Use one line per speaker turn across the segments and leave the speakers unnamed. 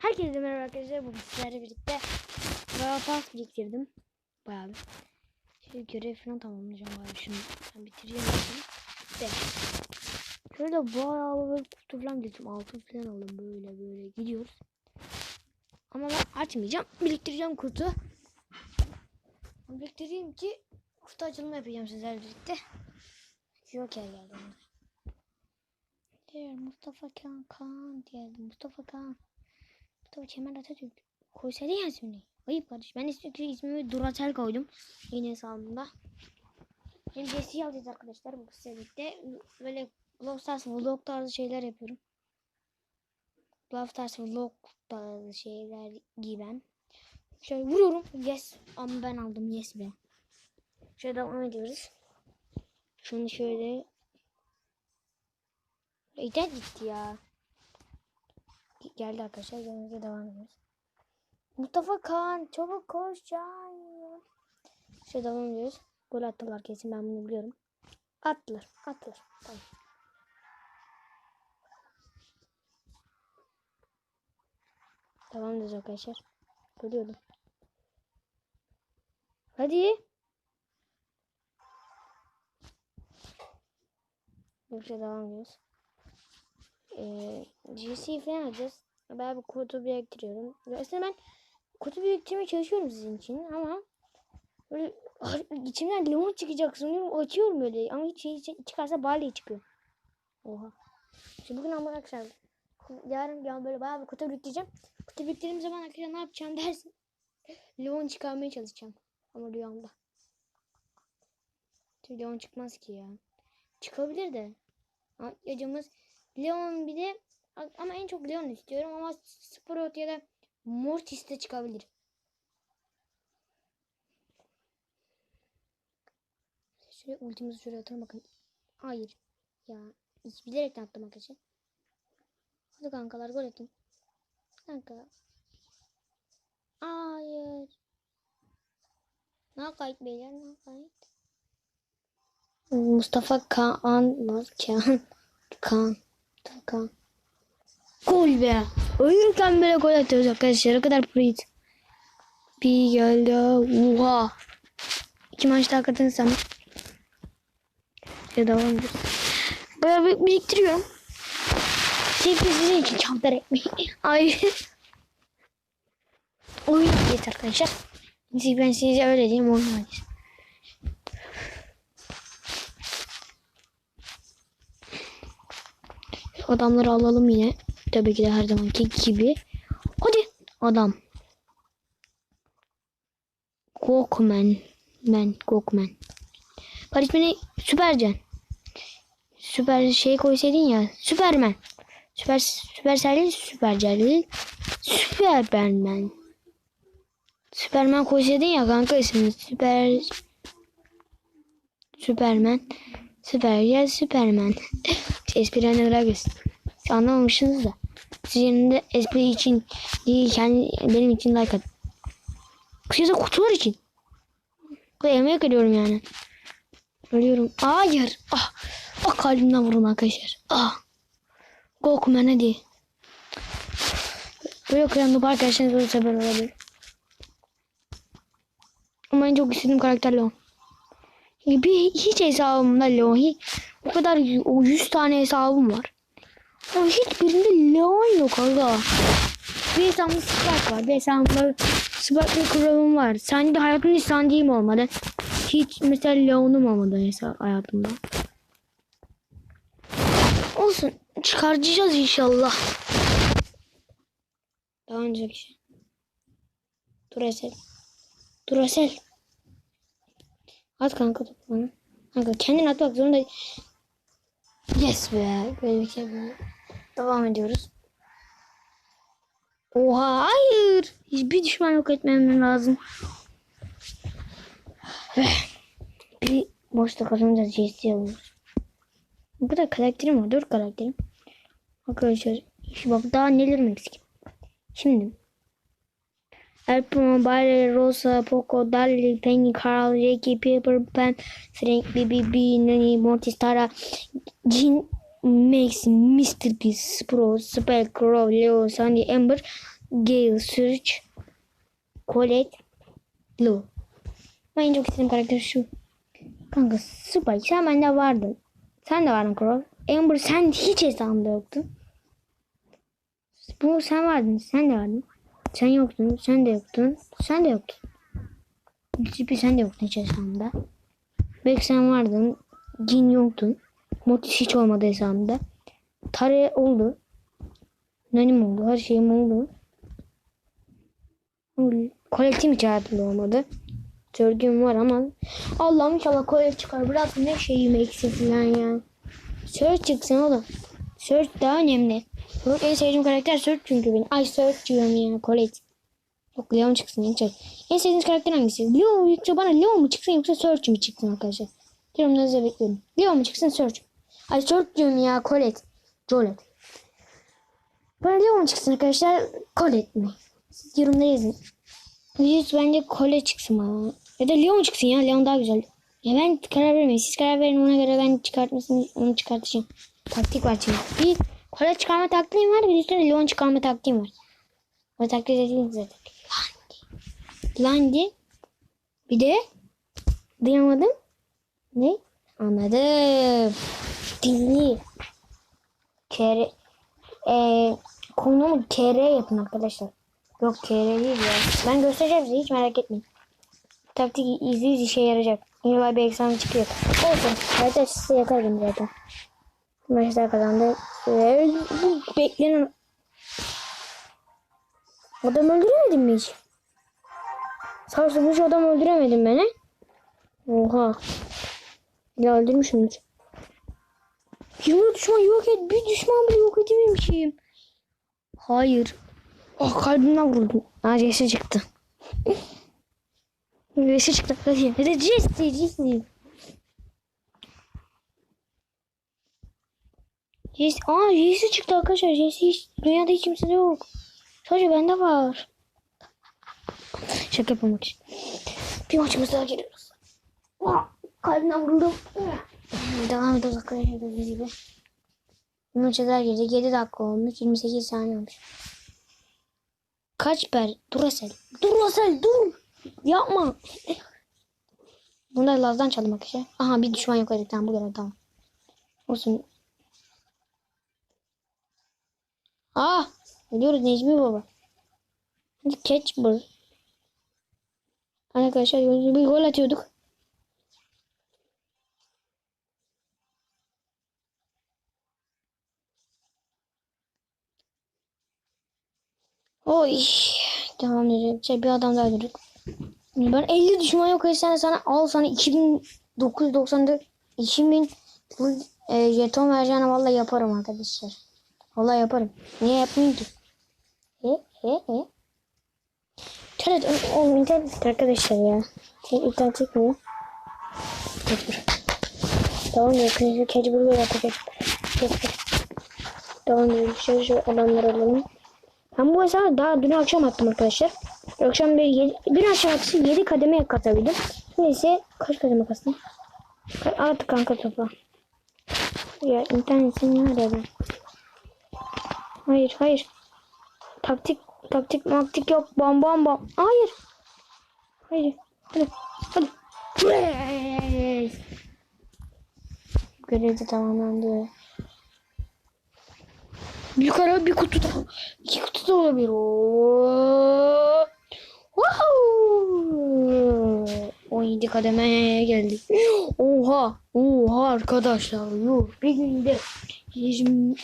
Herkese merhaba arkadaşlar. Bugün sizlerle birlikte bayağı pas biriktirdim. Bayağı bir. Şöyle görev falan tamamlayacağım bari şunu. Ben bitireceğim şimdi. De. Şöyle bayağı böyle kutu falan biriktirdim. Altın falan aldım böyle böyle gidiyoruz. Ama ben açmayacağım. Biriktireceğim kutu. Biriktireyim ki kutu açılımı yapacağım sizlerle birlikte. Joker geldi. Diğer Mustafa Kan Kan geldi. Mustafa Kan. Mustafa Kemal Atatürk. Koysaydı ya ismini. Ayıp kardeş. Ben ismi, ismimi Duratel koydum. Yine hesabımda. Hem GC alacağız arkadaşlar bu seride. Böyle Brawl Stars vlog tarzı şeyler yapıyorum. Brawl Stars vlog tarzı şeyler giyen. Şöyle vuruyorum. Yes. Ama ben aldım. Yes be. Şöyle devam ediyoruz. Şunu şöyle. İnternet gitti ya. Geldi arkadaşlar. Yolumuza devam ediyoruz. Mustafa Kaan çabuk koş can. Şöyle devam ediyoruz. Gol attılar kesin ben bunu biliyorum. Attılar. Attılar. Tamam. Devam ediyoruz arkadaşlar. Görüyorum. Hadi. Yoksa devam ediyoruz. Ee, GC falan alacağız. Ben bu kutu biriktiriyorum. Aslında ben kutu biriktirmeye çalışıyorum sizin için ama böyle içimden limon çıkacak sanıyorum. Açıyorum böyle ama hiç şey çıkarsa bali çıkıyor. Oha. Şimdi bugün ama arkadaşlar yarın ya böyle bayağı bir kutu biriktireceğim. Kutu biriktirdiğim zaman arkadaşlar ne yapacağım dersin. Limon çıkarmaya çalışacağım. Ama rüyamda. Leon çıkmaz ki ya. Çıkabilir de. Amacımız Leon bir de ama en çok Leon istiyorum ama Sprout ya da Mortis de çıkabilir. Şöyle ultimizi şuraya atalım bakın. Hayır. Ya hiç bilerek attım arkadaşlar. Hadi kankalar gol atın. Kanka. Hayır. Ne kayıt beyler ne kayıt? Mustafa Kaan var. Kaan. Kaan. Kaan. Gol be. Ölürken böyle gol atıyoruz arkadaşlar. Ne kadar proyuz. Bir geldi. Oha. İki maç daha katınsam. Ya devam ediyoruz. Bayağı bir biriktiriyorum. Sevgili sizin için çantar ekmeği. Ay. Oyun yeter arkadaşlar. Ben size öyle diyeyim oyun oynayacağız. Adamları alalım yine. Tabii ki de her zamanki gibi. Hadi adam. Gokman. Ben Gokman. Karizmini Süpercan. Süper şey koysaydın ya. Süpermen. Süper Süpercell Süpercell Süperman. Süperman koysaydın ya kanka ismini. Süper Süperman. Süpergel Süperman. Espri anneler göster. Anlamamışsınız da. Sizin de espri için değil kendi benim için like at. Kısa kutular için. Emek ediyorum yani. Ölüyorum. Hayır. Ah. Ah kalbimden vurun arkadaşlar. Ah. Gokumen hadi. Böyle kıran noob arkadaşlarınız olursa sefer olabilir. Ama en çok istediğim karakter Leon. Bir hiç hesabımda Leon. Hiç, o kadar o 100 tane hesabım var. Ama hiçbirinde Leon yok aga. Bir hesabımda Spark var. Bir hesabımda Spark ve kuralım var. Sende hayatımda hiç sandiğim olmadı. Hiç mesela Leon'um olmadı hesap hayatımda. Olsun. Çıkaracağız inşallah. Daha önceki şey. Duracell. Duracell. At kanka topu bana. Kanka kendin atmak zorunda. Yes be. Böyle bir böyle. Devam ediyoruz. Oha hayır. Hiçbir düşman yok etmem lazım. Bir boşta kazanınca GC alıyoruz. Bu kadar karakterim var. Dört karakterim. Arkadaşlar bak daha nelerim eksik. Şimdi El Mobile, Rosa, Poco, Dali, Penny, Carl, Jackie, Pepper, Pan, Frank, BBB, Nani, Mortis, Tara, Jean, Max, Mr. Beast, Pro, Spike, Crow, Leo, Sandy, Ember, Gale, Surge, Colette, Lou. Ben en çok istediğim karakter şu. Kanka Spike sen bende vardın. Sen de vardın Crow. Amber sen hiç hesabımda yoktun. Bu sen vardın. Sen de vardın. Sen yoktun. Sen de yoktun. Sen de yoktun. Tipi sen de yoktun hiç hesabımda. Belki sen vardın. Jin yoktun. Mortis hiç olmadı hesabımda. Tare oldu. Nanim oldu. Her şeyim oldu. Kolektif hiç hayatımda olmadı. Sörgüm var ama Allah'ım inşallah kolye çıkar. Bırak ne şeyim eksik falan ya. Search çıksın oğlum. Search daha önemli. Search en sevdiğim karakter Search çünkü benim. Ay Search diyorum ya. Colette. Yok Leon çıksın. En, çok. en sevdiğiniz karakter hangisi? Leon yoksa bana Leon mu çıksın yoksa Search mi çıksın arkadaşlar? Yorumlarınızı bekliyorum. Leon mu çıksın mi? Ay Search diyorum ya. Colette. Colette. Bana Leon mu çıksın arkadaşlar? Colette mi? Siz yorumlara yazın. Yüz bence Colette çıksın bana. Ya da Leon çıksın ya. Leon daha güzel. Ya ben karar vermeyin. Siz karar verin ona göre ben çıkartmasını onu çıkartacağım. Taktik var çünkü. Bir Colette çıkarma taktiğim var. Bir üstüne Leon çıkarma taktiğim var. O taktik dediğiniz zaten. Landy. Landy. Bir de duyamadım. Ne? Anladım. Dilli. Kere. Eee konumu kere yapın arkadaşlar. Yok kere değil ya. Ben göstereceğim size hiç merak etmeyin. Taktik yüzde yüz işe yarayacak. İlla bir eksen çıkıyor. Olsun. Zaten size yakardım zaten. Maçlar kazandı. Ve bu beklenen... Adam öldüremedim mi hiç? Sarsılmış adam öldüremedim beni. Oha. Ya öldürmüşümdür. 20 düşman yok et. Bir düşman bile yok edememişim. Hayır. Oh kalbimden. Aa Jesse çıktı. Jesse çıktı. Hadi. Hadi Jesse. Jesse. Jesse. Aa Jesse çıktı arkadaşlar. Jesse hiç dünyada hiç kimse yok. Sadece bende var. Şaka yapmak için. Bir maçımız daha geliyoruz. Aa, kalbimden vuruldum. Devam ediyoruz arkadaşlar dediğiniz gibi. Bir maça daha girdik. 7 dakika olmuş. 28 saniye olmuş. Kaç ber? Duracell. Duracell dur. Yapma. Bunları Laz'dan çaldım arkadaşlar. Aha bir düşman yok dedik. Tamam bu görev tamam. Olsun. Ah. Gidiyoruz Necmi baba. Catch ball. Arkadaşlar bir gol atıyorduk. Oy. Devam. Şey, bir adam daha öldürdük. Ben 50 düşman yok sen sana al sana 2994 2000 e, jeton vereceğine vallahi yaparım arkadaşlar. Vallahi yaparım. Niye yapmayayım ki? He he he. İnternet oğlum internet arkadaşlar ya. Şey, internet çekmiyor. Dur. Devam ediyor. Kılıcı keçi burada yapacak. Devam ediyor. Şöyle şu adamları alalım. Ben bu hesabı daha dün akşam attım arkadaşlar. Akşam bir yedi, dün akşam atışı 7 kademeye katabildim. Neyse kaç kademe kastım? Artık kanka topa. Ya internetin nerede ben? Hayır hayır. Taktik taktik maktik yok. Bam bam bam. Hayır. Hayır. Hadi. Hadi. Görev de tamamlandı. Yukarı bir kutu da. iki kutu da olabilir. Oo. 17 kademeye geldik. Oha. Oha arkadaşlar. Yok. Bir günde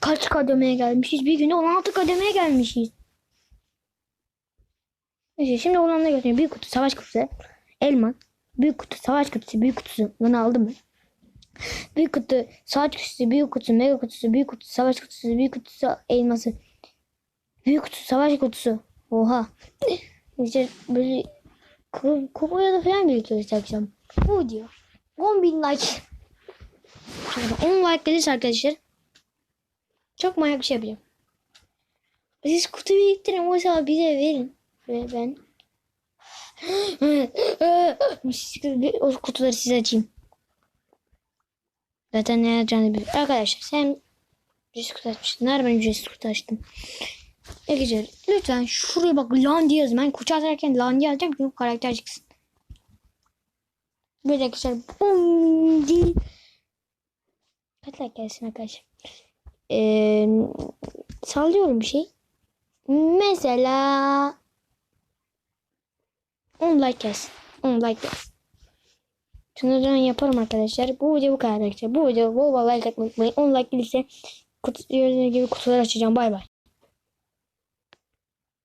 kaç kademeye gelmişiz? Bir günde 16 kademeye gelmişiz. Neyse şimdi olanla götürüyorum. Büyük kutu savaş kutusu. Elma. Büyük kutu savaş kutusu. Büyük kutusu. Bunu aldım mı? Büyük kutu savaş kutusu. Büyük kutusu. Mega kutusu. Büyük kutu savaş kutusu. Büyük kutusu elması. Büyük kutu savaş kutusu. Oha. İşte böyle kupaya da falan işte akşam. Bu diyor. 10 bin like. Şöyle 10 like gelirse arkadaşlar. Çok manyak bir şey yapacağım. Siz kutu biriktirin o zaman bize verin. Ve ben o kutuları size açayım. Zaten ne yapacağını biliyorum. Arkadaşlar sen ücretsiz kutu açmışsın. Nerede ben ücretsiz kutu açtım? Arkadaşlar lütfen şuraya bak lan diye yazın. Ben kutu atarken lan diye yazacağım bu karakter çıksın. Böyle arkadaşlar bum diye. Kaç like gelsin arkadaşlar. Ee, sallıyorum bir şey. Mesela 10 like gelsin. 10 like gelsin. Şunlardan yaparım arkadaşlar. Bu video bu kadar arkadaşlar. Bu video bol bol like atmayı unutmayın. 10 like gelirse kutu, gibi kutular açacağım. Bay bay.